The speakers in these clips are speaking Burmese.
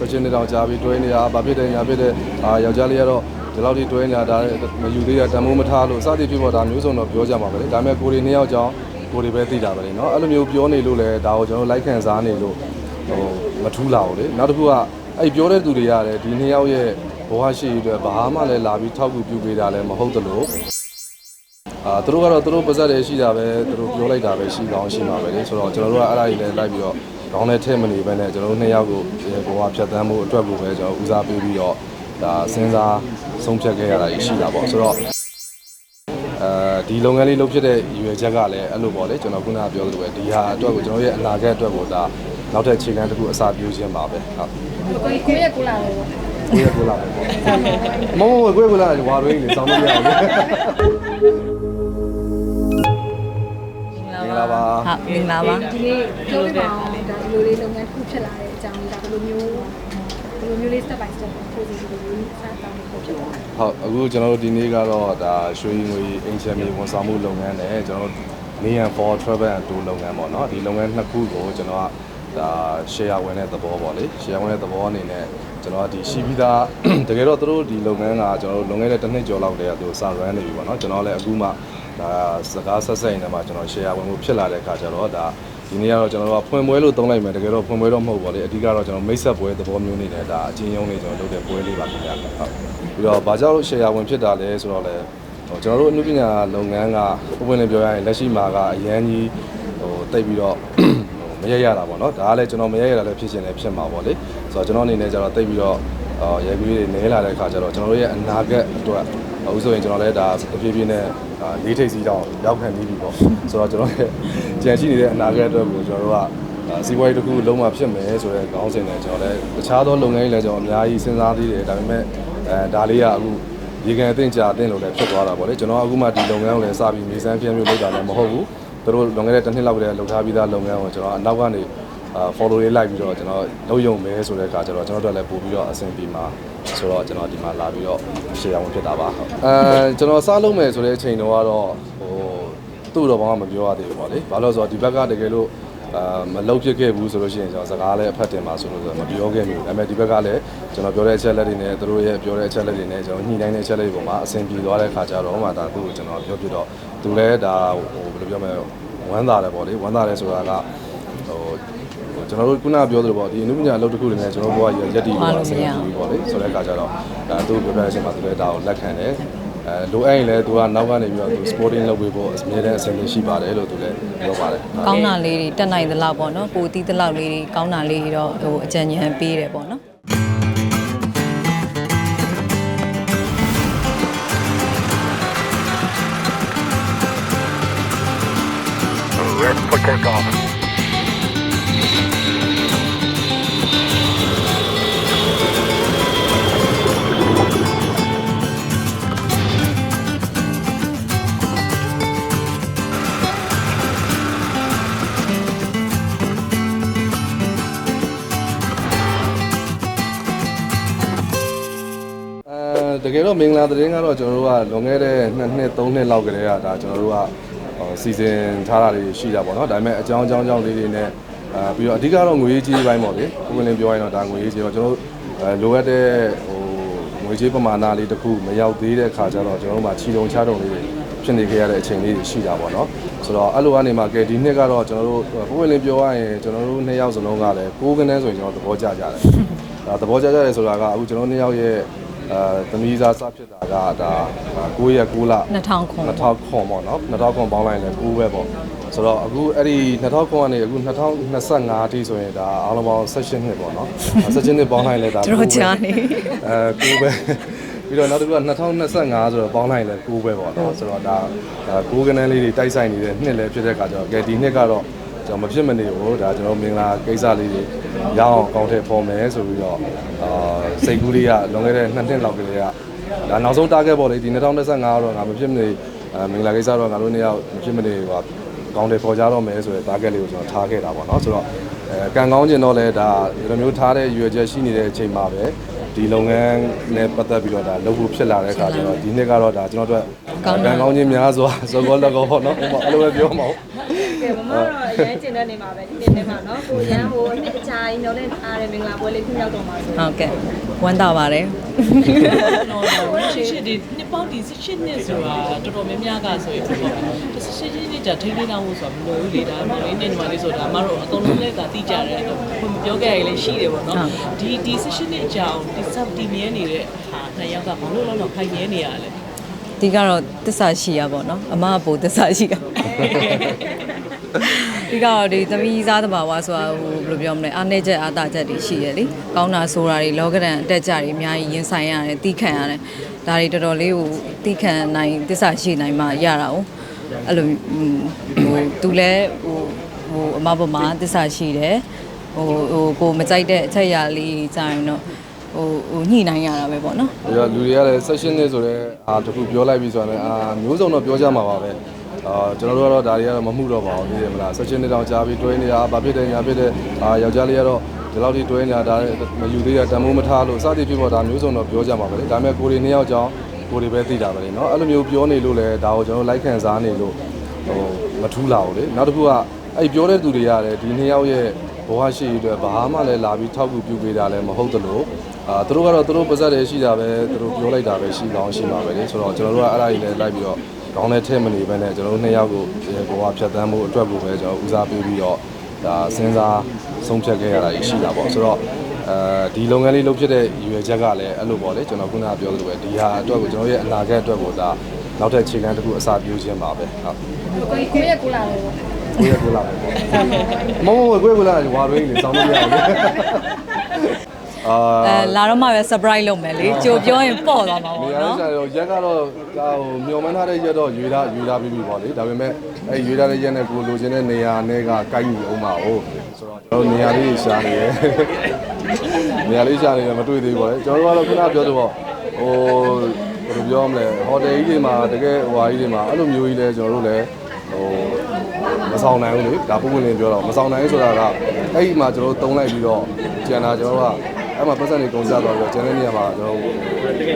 ဆက်ချင်းနေတောင်ကြားပြီးတွဲနေတာဘာဖြစ်တယ်ညာဖြစ်တယ်အာယောက်ျားလေးကတော့ဒီလောက်ထိတွဲနေတာဒါမယူသေးတာတမိုးမထားလို့စသည်ဖြစ်ပေါ်ဒါမျိုးစုံတော့ပြောကြမှာပဲလေဒါပေမဲ့ကိုရီနှစ်ယောက်ကြောင့်ကိုရီပဲသိတာပဲလေနော်အဲ့လိုမျိုးပြောနေလို့လည်းဒါကိုကျွန်တော်လိုက်ခံစားနေလို့ဟိုမထူးလာဘူးလေနောက်တစ်ခုကအဲ့ပြောတဲ့သူတွေရတယ်ဒီနှစ်ယောက်ရဲ့ဘဝရှိရေးအတွက်ဘာမှလည်းလာပြီးထောက်ကူပြုပေးတာလည်းမဟုတ်သလိုအာသူတို့ကတော့သူတို့ပါဇက်တွေရှိတာပဲသူတို့ပြောလိုက်တာပဲရှိကောင်းရှိမှာပဲလေဆိုတော့ကျွန်တော်တို့ကအဲ့ဒါကြီးလည်းလိုက်ပြီးတော့ ကောင်းတဲ့ထဲမနေဘဲနဲ့ကျွန်တော်တို့နှစ်ယောက်ကိုဒီဘဝဖြတ်သန်းမှုအတွက်ကိုပဲကျွန်တော်ဦးစားပေးပြီးတော့ဒါစဉ်းစားဆုံးဖြတ်ခဲ့ရတာရှိတာပေါ့ဆိုတော့အဲဒီလုပ်ငန်းလေးလုပ်ဖြစ်တဲ့ရည်ရွယ်ချက်ကလည်းအဲ့လိုပေါ့လေကျွန်တော်ခုနကပြောသလိုပဲဒီဟာအတွက်ကိုကျွန်တော်ရဲ့အနာဂတ်အတွက်ကိုဒါနောက်ထပ်ခြေခံတစ်ခုအစားပြုခြင်းပါပဲဟုတ်ကိုကိုရဲ့ကိုလာတယ်ပေါ့ကိုရကိုလာပဲပေါ့မမကိုရကိုလာဝါရင်းနေစောင်းလို့ရအောင်လေမင်္ဂလာပါဟုတ်မင်္ဂလာပါဒီနေ့ပြောပြပါအောင်ဒါဒီ လိုလေးလုပ်ငန်းတစ်ခုဖြစ်လာတဲ့အကြောင်းဒါဘယ်လိုမျိုးဘယ်လိုမျိုးလေး step by step ပို့စီဒီလိုမျိုးစတောင်းဖို့ဖြစ်သွားတယ်ဟုတ်အခုကျွန်တော်တို့ဒီနေ့ကတော့ဒါရွှေငွေအင်ချမ်မီဝန်ဆောင်မှုလုပ်ငန်းနဲ့ကျွန်တော်တို့ Neon for Travel and Tour လုပ်ငန်းပေါ့နော်ဒီလုပ်ငန်းနှစ်ခုကိုကျွန်တော်ကဒါ share ဝင်တဲ့သဘောပေါ့လေ share ဝင်တဲ့သဘောအနေနဲ့ကျွန်တော်ကဒီရှိပြီးသားတကယ်တော့သူတို့ဒီလုပ်ငန်းကကျွန်တော်တို့လွန်ခဲ့တဲ့တစ်နှစ်ကျော်လောက်တည်းကသူစ run နေပြီပေါ့နော်ကျွန်တော်လည်းအခုမှဒါစကားဆက်ဆက်နေမှာကျွန်တော် share ဝင်မှုဖြစ်လာတဲ့အခါကျတော့ဒါ ဒီနေ့ကတော့ကျွန်တော်တို့ကဖွင့်ပွဲလို့သုံးလိုက်မယ်တကယ်တော့ဖွင့်ပွဲတော့မဟုတ်ပါလေအဓိကတော့ကျွန်တော်မိတ်ဆက်ပွဲသဘောမျိုးနေနဲ့ဒါအချင်းယုံနေကျွန်တော်လုပ်တဲ့ပွဲလေးပါခင်ဗျာဟုတ်ပြီးတော့ဘာကြောင့် share ဝင်ဖြစ်တာလဲဆိုတော့လေဟိုကျွန်တော်တို့အမှုပညာလုပ်ငန်းကဥပဒေပြောရရင်လက်ရှိမှာကအရန်ကြီးဟိုတိတ်ပြီးတော့မရရတာပေါ့နော်ဒါကလည်းကျွန်တော်မရရတာလည်းဖြစ်ရှင်လည်းဖြစ်မှာပေါ့လေဆိုတော့ကျွန်တော်အနေနဲ့ကျတော့တိတ်ပြီးတော့အော် ရေကူးတွေနဲလာတဲ့အခါကျတော့ကျွန်တော်တို့ရဲ့အနာဂတ်အတွက်အခုဆိုရင်ကျွန်တော်လည်းဒါတဖြည်းဖြည်းနဲ့အာလေးထိပ်စီးတောင်ရောက်ခံပြီးပြီပေါ့ဆိုတော့ကျွန်တော်ရဲ့ကြံရှိနေတဲ့အနာဂတ်အတွက်ကိုကျွန်တော်တို့ကအာစီးပွားရေးတစ်ခုလုံးဝဖြစ်မယ်ဆိုတဲ့ခေါင်းစဉ်နဲ့ကျွန်တော်လည်းတခြားသောလုပ်ငန်းတွေလည်းကျွန်တော်အများကြီးစဉ်းစားသေးတယ်ဒါပေမဲ့အဲဒါလေးကအခုရေကန်အသင့်ကြာအသင့်လို့လည်းဖြစ်သွားတာပေါ့လေကျွန်တော်အခုမှဒီလုပ်ငန်းကိုလည်းစပြီးမြေစမ်းပြင်းမျိုးလုပ်တာလည်းမဟုတ်ဘူးသူတို့လွန်ခဲ့တဲ့တစ်နှစ်လောက်ကတည်းကလုပ်ထားပြီးသားလုပ်ငန်းကိုကျွန်တော်အနောက်ကနေအာ follow လေးလိုက်ပြီးတော့ကျွန်တော်လုပ်ရုံပဲဆိုတဲ့အခါကျတော့ကျွန်တော်တို့လည်းပို့ပြီးတော့အဆင်ပြေမှာဆိုတော့ကျွန်တော်ဒီမှာလာပြီးတော့ share အောင်ဖြစ်တာပါဟုတ်အဲကျွန်တော်စားလုပ်မယ်ဆိုတဲ့အချိန်တော့ကတော့ဟိုသူ့တော့ဘာမှမပြောရသေးဘူးပေါ့လေဘာလို့လဲဆိုတော့ဒီဘက်ကတကယ်လို့အာမလုပ်ဖြစ်ခဲ့ဘူးဆိုလို့ရှိရင်ကျွန်တော်စကားလည်းအဖတ်တင်ပါဆိုလို့ဆိုတော့မပြောခဲ့မိဘူးဒါပေမဲ့ဒီဘက်ကလည်းကျွန်တော်ပြောတဲ့အချက်လက်တွေနဲ့သူတို့ရဲ့ပြောတဲ့အချက်လက်တွေနဲ့ကျွန်တော်ညှိနှိုင်းတဲ့အချက်လက်တွေပေါ်မှာအဆင်ပြေသွားတဲ့ခါကျတော့မှဒါသူ့ကိုကျွန်တော်ပြောပြတော့သူလည်းဒါဟိုဘယ်လိုပြောမလဲဝမ်းသာတယ်ပေါ့လေဝမ်းသာတယ်ဆိုတာကဟို ကျွန်တော်တို့ခုနပြောသလိုပေါ့ဒီအနုပညာအလုပ်တစ်ခုတွေနဲ့ကျွန်တော်တို့ဘဝရရက်တည်ပြီးတော့အဆင်ပြေပြီပေါ့လေဆိုတဲ့အခါကျတော့ဒါသူ့ပြောတဲ့အချိန်မှာသူလည်းဒါကိုလက်ခံတယ်အဲလိုအဲ့ရင်လည်းသူကနောက်ကနေပြီးတော့သူ sporting လုပ်ပေးဖို့အမြဲတမ်းအဆင်သင့်ရှိပါတယ်လို့သူလည်းပြောပါတယ်ကောင်းတာလေးတွေတက်နိုင်သလောက်ပေါ့နော်ကိုတီးသလောက်လေးတွေကောင်းတာလေးတွေတော့ဟိုအကြံဉာဏ်ပေးတယ်ပေါ့နော် Red for takeoff. အဲတကယ် မင်္ဂလာသတင်းကတော့ကျွန်တော်တို့ကလွန်ခဲ့တဲ့2နှစ်3နှစ်လောက်ကတည်းကဒါကျွန်တော်တို့ကဟိုစီစဉ်ထားတာတွေရှိတာပေါ့နော်ဒါပေမဲ့အကြောင်းအကြောင်းကြောင့်လေးတွေနဲ့အာပြီးတော့အဓိကတော့ငွေရေးကြေးပိုင်းပေါ့လေခုကလည်းပြောရင်တော့ဒါငွေရေးကြေးတော့ကျွန်တော်တို့အဲလိုအပ်တဲ့ဟိုငွေကြေးပမာဏလေးတစ်ခုမရောက်သေးတဲ့ခါကျတော့ကျွန်တော်တို့မှာချီတုံချတုံလေးတွေဖြစ်နေခဲ့ရတဲ့အချိန်လေးတွေရှိတာပေါ့နော်ဆိုတော့အဲ့လိုကနေမှကဲဒီနှစ်ကတော့ကျွန်တော်တို့ခုကလည်းပြောရရင်ကျွန်တော်တို့နှစ်ယောက်စလုံးကလည်းကိုးကန်းဆိုရင်ကျွန်တော်သဘောကျကြတယ်ဒါသဘောကျကြတယ်ဆိုတာကအခုကျွန်တော်နှစ်ယောက်ရဲ့ အဲသမီးစားစဖြစ်တာကဒါ9ရက်9လ2000ခွန်2000ခွန်ပေါ့နော်2000ခွန်ပေါင်းလိုက်ရင်9ပဲပေါ့ဆိုတော့အခုအဲ့ဒီ2000ခွန်ကနေအခု2025အထိဆိုရင်ဒါအားလုံးပေါင်း16နှစ်ပေါ့နော်16နှစ်ပေါင်းလိုက်လဲဒါတို့ကြာနေအဲ9ပဲပြီးတော့နောက်တစ်ခုက2025ဆိုတော့ပေါင်းလိုက်လဲ9ပဲပေါ့နော်ဆိုတော့ဒါဒါ9ကနန်းလေးတွေတိုက်ဆိုင်နေတဲ့နှစ်လည်းဖြစ်တဲ့အခါကျတော့ကဲဒီနှစ်ကတော့ ကျွန်တော်မဖြစ်မနေဘူးဒါကျွန်တော်မင်္ဂလာကိစ္စလေးတွေရအောင်ကောင်းထည့်ဖော်မယ်ဆိုပြီးတော့အာစိတ်ကူးလေးကလွန်ခဲ့တဲ့2နှစ်လောက်ကလေးကဒါနောက်ဆုံး target ပေါ့လေဒီ2025ကတော့ငါမဖြစ်မနေအဲမင်္ဂလာကိစ္စတော့ငါတို့နှစ်ယောက်မဖြစ်မနေဟိုကောင်းတယ်ပေါ်ကြတော့မယ်ဆိုတဲ့ target လေးကိုကျွန်တော်ထားခဲ့တာပေါ့နော်ဆိုတော့အဲကံကောင်းကျင်တော့လဲဒါဒီလိုမျိုးထားတဲ့ရွယ်ချက်ရှိနေတဲ့အချိန်မှာပဲဒီလုပ်ငန်းနဲ့ပတ်သက်ပြီးတော့ဒါလုပ်ဖို့ဖြစ်လာတဲ့အခါကျတော့ဒီနှစ်ကတော့ဒါကျွန်တော်တို့ကံကောင်းခြင်းများစွာစောကောလက်ကောပေါ့နော်ဟိုမှာအဲ့လိုပဲပြောမှာဟုတ် ကဲမမတော့အရင်ကျင်တဲ့နေမှာပဲဒီနေ့နေမှာနော်ကိုရန်ဟိုအနှစ်အကြာကြီးတော့လည်းအားရမင်္ဂလာပွဲလေးခုရောက်တော့မှာဆိုဟုတ်ကဲ့ဝမ်းသာပါတယ်တော့ရှစ်ရှစ်ဒီနှစ်ပေါင်းဒီရှစ်နှစ်ဆိုတာတော်တော်များများကဆိုရင်ပေါ့ဒီရှစ်ရှစ်နှစ်ကြာထိန်းသိမ်းအောင်ဆိုတာမလိုဘူးလေဒါမှမဟုတ်နေ့ညီမလေးဆိုတာအမတို့အကုန်လုံးလည်းဒါသိကြတယ်ဘယ်ပြောခဲ့ရလဲရှိတယ်ပေါ့နော်ဒီဒီရှစ်ရှစ်နှစ်ကြာအောင်ဒီစပ်ဒီမြဲနေတဲ့ဟာနှစ်ယောက်ကဘာလို့လဲတော့ခိုင်မြဲနေရလဲဒီကတော့တစ္ဆာရှိရပါတော့အမကပိုတစ္ဆာရှိရ ဒီကတော့ဒီသမီးစားတဘာဝဆိုတာဟိုဘယ်လိုပြောမလဲအားနေချက်အားတာချက်တွေရှိရလေကောင်းတာဆိုတာတွေလောကဒဏ်အတက်ကြတွေအများကြီးရင်ဆိုင်ရတယ်တီးခံရတယ်ဒါတွေတော်တော်လေးဟိုတီးခံနိုင်တစ္ဆာရှိနိုင်မှရတာ哦အဲ့လိုဟိုသူလဲဟိုဟိုအမဘမှာတစ္ဆာရှိတယ်ဟိုဟိုကိုမကြိုက်တဲ့အချက်အရာလေးကြာရင်တော့ဟိုဟိုညှိနိုင်ရတာပဲပေါ့နော်ပြီးတော့လူတွေကလည်း session နဲ့ဆိုတော့အာတခုပြောလိုက်ပြီဆိုတော့အာမျိုးစုံတော့ပြောကြမှာပါပဲ အာကျွန်တော်တို့ကတော့ဒါတွေကတော့မမှုတော့ပါဘူးသိတယ်မလား session နဲ့တောင်ကြားပြီးတွဲနေတာဘာဖြစ်တယ်ညာဖြစ်တယ်အာယောက်ျားလေးကတော့ဒီလောက်ထိတွဲနေတာဒါမယူသေးတာတမိုးမထားလို့စသည်ဖြစ်ပေါ်ဒါမျိုးစုံတော့ပြောကြမှာပဲလေဒါပေမဲ့ကိုရီနှစ်ယောက်ကြောင်းကိုရီပဲသိတာပဲလေနော်အဲ့လိုမျိုးပြောနေလို့လည်းဒါကိုကျွန်တော်လိုက်ခံစားနေလို့ဟိုမထူးလာဘူးလေနောက်တစ်ခုကအဲ့ပြောတဲ့သူတွေရတယ်ဒီနှစ်ယောက်ရဲ့ဘဝရှိရတဲ့ဘာမှလည်းလာပြီးထောက်ကူပြုပေးတာလည်းမဟုတ်သလိုအာသူတို့ကတော့သူတို့ပါဇက်တွေရှိတာပဲသူတို့ပြောလိုက်တာပဲရှိကောင်းရှိမှာပဲလေဆိုတော့ကျွန်တော်တို့ကအဲ့ဒါကြီးလည်းလိုက်ပြီးတော့ ကောင်းတဲ့ထဲမနေဘဲနဲ့ကျွန်တော်တို့နှစ်ယောက်ကိုဘဝဖြတ်သန်းဖို့အတွက်ကိုပဲကျွန်တော်ဦးစားပေးပြီးတော့ဒါစဉ်းစားဆုံးဖြတ်ခဲ့ရတာရှိတာပေါ့ဆိုတော့အဲဒီလုပ်ငန်းလေးလုပ်ဖြစ်တဲ့ရည်ရွယ်ချက်ကလည်းအဲ့လိုပေါ့လေကျွန်တော်ခုနကပြောသလိုပဲဒီဟာအတွက်ကိုကျွန်တော်ရဲ့အနာဂတ်အတွက်ကိုဒါနောက်ထပ်ခြေခံတစ်ခုအစာပြိုးခြင်းပါပဲဟုတ်ကိုကိုရဲ့ကိုလာတယ်ပေါ့ကိုရကိုလာပဲမမမကိုရကိုလာဝါရင်းနေစောင်းလို့ရဘူးအာ အဲလာတော့မှပဲ surprise လုပ်မယ်လေကြိုပြောရင်ပေါ့သွားမှာနေပေါ့ရာနော်ကျတော့ရက်ကတော့ဟိုမျောမှန်းထားတဲ့ရက်တော့ရွေတာရွေတာပြီးပြီပေါ့လေဒါပေမဲ့အဲရွေတာတဲ့ရက်နဲ့ကိုလိုချင်တဲ့နေရာနဲ့ကကိုက်ညီအောင်ပါဟုတ်ဆိုတော့ကျွန်တော်နေရာလေးရှာနေရယ်နေရာလေးရှာနေတယ်မတွေ့သေးဘူးပေါ့လေကျွန်တော်တို့ကတော့ခုနပြောသလိုပေါ့ဟိုဘယ်လိုပြောမလဲဟိုတယ်ကြီးတွေမှာတကယ်ဟိုဟာကြီးတွေမှာအဲ့လိုမျိုးကြီးလဲကျွန်တော်တို့လည်းဟိုမဆောင်နိုင်ဘူးလေဒါပုံမှန်လေးပြောတော့မဆောင်နိုင်ဆိုတာကအဲ့ဒီမှာကျွန်တော်တို့တုံးလိုက်ပြီးတော့ကျန်တာကျွန်တော်တို့က အဲ့မှာပတ်စံတွေကုန်ကြတော့ပြီးတော့ကျန်တဲ့နေရာမှာကျွန်တော်တို့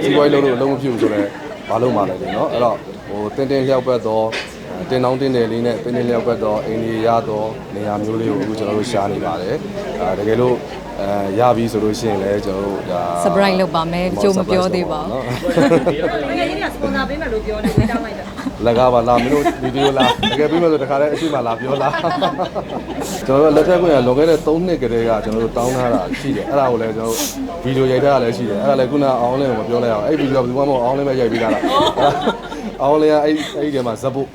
စီးပွားရေးလုပ်လို့အလုံးမဖြစ်ဘူးဆိုတော့ဘာလို့မှလည်းလေနော်အဲ့တော့ဟိုတင်းတင်းလျှောက်ပတ်တော့တင်တောင်းတင်းတယ်လေးနဲ့တင်းတင်းလျှောက်ပတ်တော့အိန္ဒိယရတော့နေရာမျိုးလေးကိုအခုကျွန်တော်တို့ရှားနေပါတယ်အဲတကယ်လို့အဲရပြီဆိုလို့ရှိရင်လည်းကျွန်တော်တို့ဒါ surprise လုပ်ပါမယ်ကြိုမပြောသေးပါဘူးငယ်ချင်းကစပွန်ဆာပေးမယ်လို့ပြောနေတယ်တောင်းလိုက်တာ လက်ကားပါလာမင်းတို့ဗီဒီယိုလာတကယ်ပြီးမှဆိုတခါတည်းအရှိမလာပြောလာကျွန်တော်တို့လက်ထက်ကွင်းကလွန်ခဲ့တဲ့3နှစ်ကတည်းကကျွန်တော်တို့တောင်းထားတာရှိတယ်အဲ့ဒါကိုလည်းကျွန်တော်တို့ဗီဒီယိုရိုက်ထားတာလည်းရှိတယ်အဲ့ဒါလည်းခုနအောင်လင်းကိုမပြောလိုက်အောင်အဲ့ဗီဒီယိုကဘယ်သူမှမဟုတ်အောင်လင်းပဲရိုက်ပြီးသားလားအောင်လင်းကအဲ့အဲ့ဒီထဲမှာဇက်ဖို့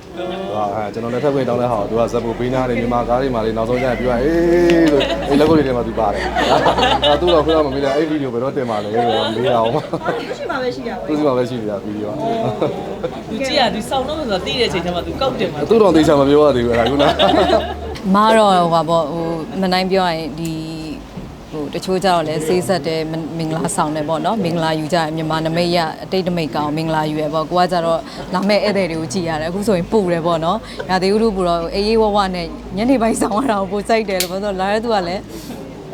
ဟာအဲကျွန်တော်လက်ထက်ကွင်းတောင်းတဲ့ဟာကိုသူကဇက်ဖို့ပေးနာတယ်မြန်မာကားတွေမှာလေနောက်ဆုံးကျရင်ပြောအေးဆိုအဲ့လက်ကိုတွေထဲမှာသူပါတယ်အဲ့သူတော့ခုနကမမေးလိုက်အဲ့ဗီဒီယိုဘယ်တော့တင်ပါလဲဆိုတော့မေးအောင်ရှိမှပဲရှိတာသူစီမှာပဲရှိနေတာဗီဒီယိုကသူကြည့်ရဒီစောင်းတော့ဆိုတာသိတဲ့အချိန်ကျမှသူကောက်တယ်မှာသူ့တော်သေးချာမပြောရသေးဘူးအဲ့ဒါခုနမတော့ဟိုပါပေါ့ဟိုမနိုင်ပြောရရင်ဒီဟို တချို့ကြတော့လဲဆေးဆက်တယ်မမင်္ဂလာဆောင်တယ်ပေါ့နော်မင်္ဂလာယူကြရမြန်မာနမိတ်ရအတိတ်နမိတ်ကောင်မင်္ဂလာယူရပေါ့ကိုကကြတော့လာမဲ့ဧည့်သည်တွေကိုကြည်ရတယ်အခုဆိုရင်ပူတယ်ပေါ့နော်ရာသီဥတုပူတော့အေးအေးဝဝနဲ့ညနေပိုင်းဆောင်ရတာကိုပိုစိုက်တယ်လို့ပြောဆိုလာတဲ့သူကလည်း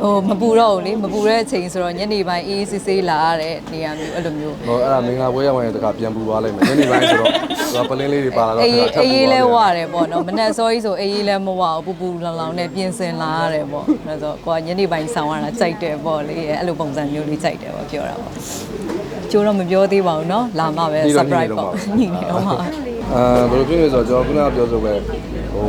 ဟိုမပူတော့ဘူးလေမပူတဲ့အချိန်ဆိုတော့ညနေပိုင်းအေးအေးဆေးဆေးလာရတဲ့နေရာမျိုးအဲ့လိုမျိုး ဟိုအဲ့ဒါမင်္ဂလာပွဲရောက်ရင်တခါပြန်ပူသွားလိုက်မယ်ညနေပိုင်းဆိုတော့သူကပလင်းလေးတွေပါလာတော့ အေး ခါထပ်ပူ အေး သွား လဲ တယ် ဝရတယ်ပေါ့နော်မနက်စောကြီးဆိုအေးလဲမဝဘူးပူပူလောင်လောင်နဲ့ပြင်ဆင်လာရတယ်ပေါ့ဒါဆိုကိုကညနေပိုင်းဆောင်ရတာကြိုက်တယ်ပေါ့လေအဲ့လိုပုံစံမျိုးလေးကြိုက်တယ်ပေါ့ပြောတာပေါ့ကျိုးတော့မပြောသေးပါဘူးเนาะလာမှပဲ surprise ပေါ့ညနေတော့မှ အဲဘယ်လိုဖြစ်လဲဆိုတော့ကျွန်တော်ခုနကပြောဆိုပဲဟို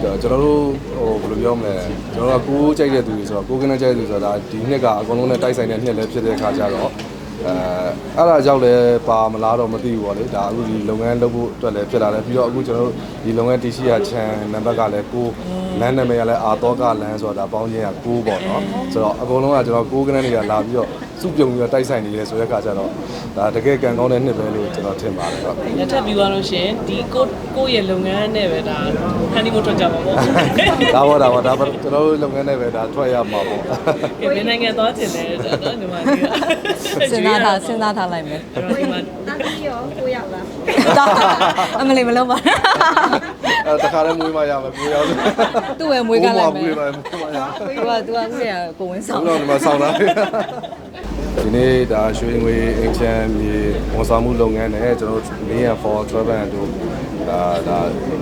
ကျွန်တော်တို့ဟိုဘယ်လိုပြောမလဲကျွန်တော်ကကိုးကြိုက်တဲ့သူတွေဆိုတော့ကိုးကင်းတဲ့ကြိုက်တဲ့သူဆိုတာဒီနှစ်ကအကုန်လုံးနဲ့တိုက်ဆိုင်တဲ့နှစ်လည်းဖြစ်တဲ့အခါကျတော့အဲအဲ့ဒါကြောင့်လည်းပါမလားတော့မသိဘူးပေါ့လေဒါအခုဒီလုပ်ငန်းလုပ်ဖို့အတွက်လည်းဖြစ်လာတယ်ပြီးတော့အခုကျွန်တော်တို့ဒီလုပ်ငန်းတရှိရာချန်နံပါတ်ကလည်းကိုလမ်းနာမည်ကလည်းအာတော့ကလမ်းဆိုတာပေါင်းချင်းကကိုပေါ့နော်ဆိုတော့အကုန်လုံးကကျွန်တော်ကိုးကန်းတွေကလာပြီးတော့ စုပြုံပြီးတော့တိုက်ဆိုင်နေရဲဆိုတဲ့အခါကျတော့ဒါတကယ်ကံကောင်းတဲ့နှစ်ပဲလို့ကျွန်တော်ထင်ပါတယ်ဟုတ်လက်ထပ်ပြီးသွားလို့ရှိရင်ဒီကိုကိုရဲ့လုပ်ငန်းနဲ့ပဲဒါဟန်နီမူထွက်ကြပါပေါ့ဒါပေါ့ဒါပေါ့ဒါပေါ့ကျွန်တော်တို့လုပ်ငန်းနဲ့ပဲဒါထွက်ရမှာပေါ့ကဲဘယ်နိုင်ငံသွားချင်လဲဆိုတော့ဒီမှာဒီကစဉ်းစားထားစဉ်းစားထားလိုက်မယ်အဲ့တော့ဒီမှာတာတီရောကိုရောက်လားအမလေးမလုပ်ပါအဲတခါတည်းမွေးမရမယ်ကိုရောက်တယ်သူ့ဝယ်မွေးကလိုက်မယ်မွေးပါမွေးပါရသူကသူကသူ့ရဲ့ကိုဝင်ဆောင်ဘုရားဒီမှာဆောင်းလာဒီ နေ့ဒါရွှေငွေအင်ချမ်းမြေဝန်ဆောင်မှုလုပ်ငန်းနဲ့ကျွန်တော်တို့ Main for Travel and တို့ဟဒါဒါ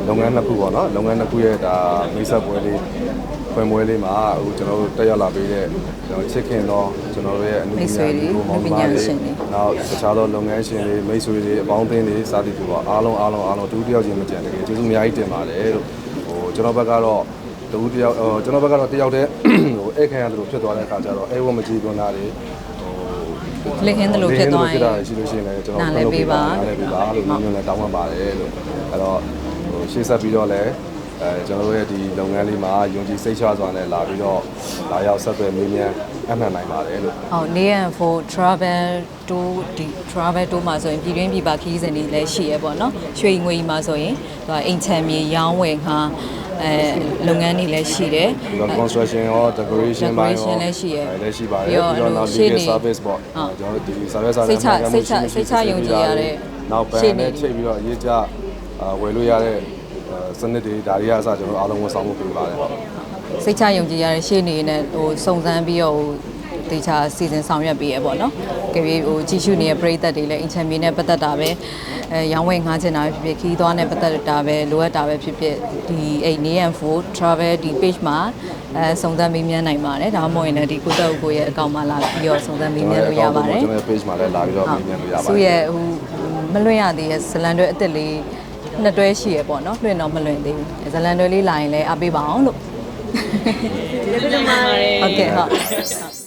လုပ်ငန်းနှစ်ခုပေါ့နော်လုပ်ငန်းနှစ်ခုရဲ့ဒါမိတ်ဆက်ပွဲလေးဖွင့်ပွဲလေးမှာအခုကျွန်တော်တို့တက်ရောက်လာပေးတဲ့ကျွန်တော်ချစ်ခင်တော့ကျွန်တော်တို့ရဲ့အမှုပညာကိုမောင်မားလေးနောက်တခြားသောလုပ်ငန်းရှင်တွေမိတ်ဆွေတွေအပေါင်းအသင်းတွေစသည်ဖြင့်ပေါ့အားလုံးအားလုံးအားလုံးတူတယောက်ချင်းမကြံတကယ်ကျေးဇူးအများကြီးတင်ပါတယ်လို့ဟိုကျွန်တော်ဘက်ကတော့တူတယောက်ဟိုကျွန်တော်ဘက်ကတော့တယောက်တည်းဟိုအဲ့ခံရတယ်လို့ဖြစ်သွားတဲ့အခါကျတော့အဲဝမကြည့်ကွန်းတာတွေဟို လင်ဟင်းတယ်လို့ဖြစ်သွားရင်ဖြစ်တာရှိလို့ရှိရင်လည်းကျွန်တော်နားလည်ပေးပါနားလည်ပေးပါလို့မျိုးမျိုးလည်းတောင်းပန်ပါတယ်လို့အဲ့တော့ဟိုရှေ့ဆက်ပြီးတော့လည်းအဲကျွန်တော်တို့ရဲ့ဒီလုပ်ငန်းလေးမှာယုံကြည်စိတ်ချစွာနဲ့လာပြီးတော့လာရောက်ဆက်သွယ်မြင်းမြန်းအမှန်နိုင်ပါတယ်လို့ဟုတ်နေရ for travel to ဒီ travel to မှာဆိုရင်ပြည်တွင်းပြည်ပခရီးစဉ်တွေလည်းရှိရပေါ့နော်ရွှေငွေမှာဆိုရင်သူကအိမ်ချမ်းမြေရောင်းဝယ်ငှာ အဲလုပ်ငန်းတွေလည်းရှိတယ်ပြီးတော့ construction ရော decoration ဘိုင်းရော decoration လည်းရှိရယ်အဲလည်းရှိပါတယ်ပြီးပြီးတော့တော့နောက်ရှေ့ legal နေ service ပေါ့ဟုတ်ကျွန်တော်တို့ဒီ service စိတ်ချစိတ်ချစိတ်ချယုံကြည်ရတဲ့နောက်ဘန်ရှေ့နေနဲ့ချိန်ပြီးတော့အရေးကြအာဝယ်လို့ရတဲ့အဲစနစ်တွေဒါတွေကအစကျွန်တော်တို့အားလုံးဝန်ဆောင်မှုပေးပါတယ်စိတ်ချယုံကြည်ရတဲ့ရှေ့နေနဲ့ဟိုစုံစမ်းပြီးတော့ဟို တေချာစီစဉ်ဆောင်ရွက်ပေးရပေါ့နော်။ကြပြီးဟိုကြီးရှုနေတဲ့ပြည်သက်တွေလည်းအင်ချမ်မီနဲ့ပတ်သက်တာပဲအဲရောင်းဝယ်ငှားချင်တာပဲဖြစ်ဖြစ်ခီးသွားနဲ့ပတ်သက်တာပဲလိုအပ်တာပဲဖြစ်ဖြစ်ဒီအဲ့ Nean Food Travel ဒီ page မှာအဲစုံစမ်းမေးမြန်းနိုင်ပါတယ်။ဒါမှမဟုတ်ရင်လည်းဒီကိုတက်ကိုရဲ့အကောင့်မှာလာပြီးတော့စုံစမ်းမေးမြန်းလို့ရပါတယ်ကျွန်တော်ရဲ့ page မှာလည်းလာပြီးတော့မေးမြန်းလို့ရပါတယ်သူရဲ့ဟိုမလွင့်ရသေးရဲ့ဇလန်တွဲအစ်စ်လေးနှစ်တွဲရှိရပေါ့နော်လွင့်တော့မလွင့်သေးဘူးဇလန်တွဲလေးလာရင်လည်းအားပေးပါအောင်လို့ကျေးဇူးတင်ပါတယ်ဟုတ်ကဲ့ဟုတ်